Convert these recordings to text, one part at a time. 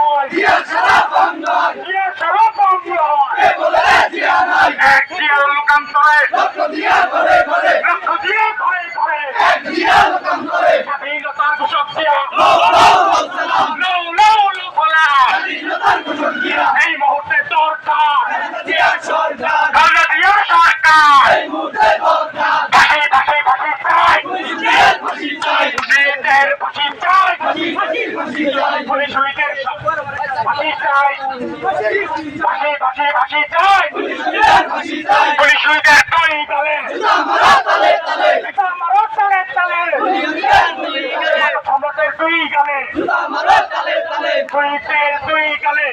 নয় দিয়া ছাড়া ছাড়া এ বলে এক লোকান্তরে। এক স্বাধীনতার ঘোষক লও লও লও লৌ স্বাধীনতার ঘোষক দিয়া এই মুহূর্তে দরকার সরকার খালেদা জিয়া সরকার এই মুহূর্তে দরকার ফাঁসি ফাঁসি ফাঁসি চাই পুলিশের ফাঁসি চাই পুলিশের ফাঁসি চাই ফাঁসি ফাঁসি চাই পুলিশ উইকের ফাঁসি চাই। ফাঁসি ফাঁসি ফাঁসি চাই। পুলিশ উইকের দুই তালে দুই গালে দুই গালে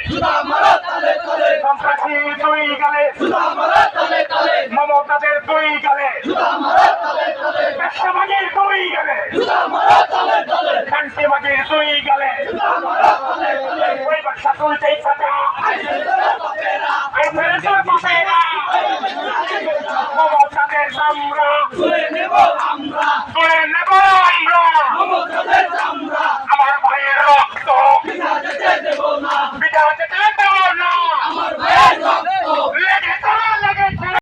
সন্ত্রাসী দুই গালে জুতা মারো তালে তালে মমতাদের দুই গালে জুতা মারো তালে তালে পেশাবাগের দুই গালে জুতা মারো তালে তালে শান্তিবাগের দুই গালে জুতা মারো তালে তালে ওই বাচ্চা তুলতেই থাকা আইসেরা বাপেরা এই ফেরেছে বাপেরা মমতাদের সামরা